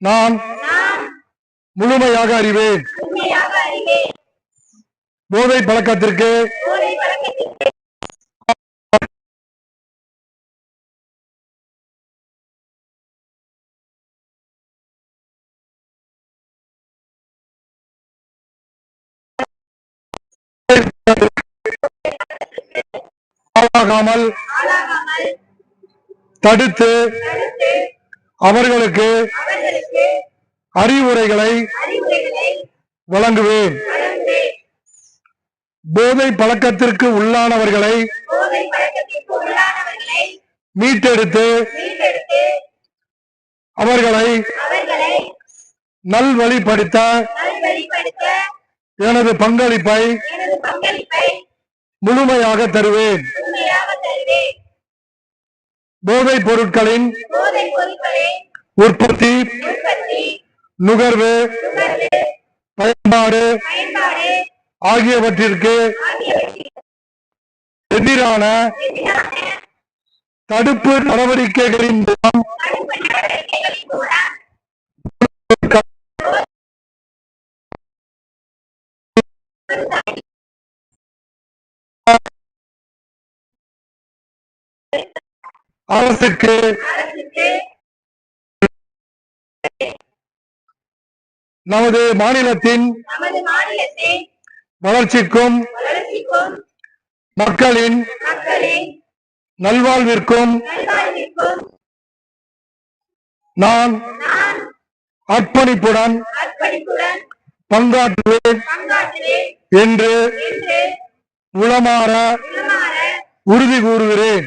நான் முழுமையாக அறிவேன். போதை பழக்கத்திற்கு ஆளாகாமல் தடுத்து அவர்களுக்கு அறிவுரைகளை வழங்குவேன். வழங்கு போதை பழக்கத்திற்கு உள்ளானவர்களை மீட்டெடுத்து அவர்களை நல்வழிப்படுத்த எனது பங்களிப்பை முழுமையாக தருவேன். போதைப் பொருட்களின் போதை பொருட்களின் உற்பத்தி நுகர்வு பயன்பாடு ஆகியவற்றிற்கு எதிரான தடுப்பு நடவடிக்கைகளின் மூலம் அரசுக்கு நமது மாநிலத்தின் வளர்ச்சிக்கும் மக்களின் நல்வாழ்விற்கும் நான் அர்ப்பணிப்புடன் பங்காற்றுவேன் என்று உளமாற உறுதி கூறுகிறேன்.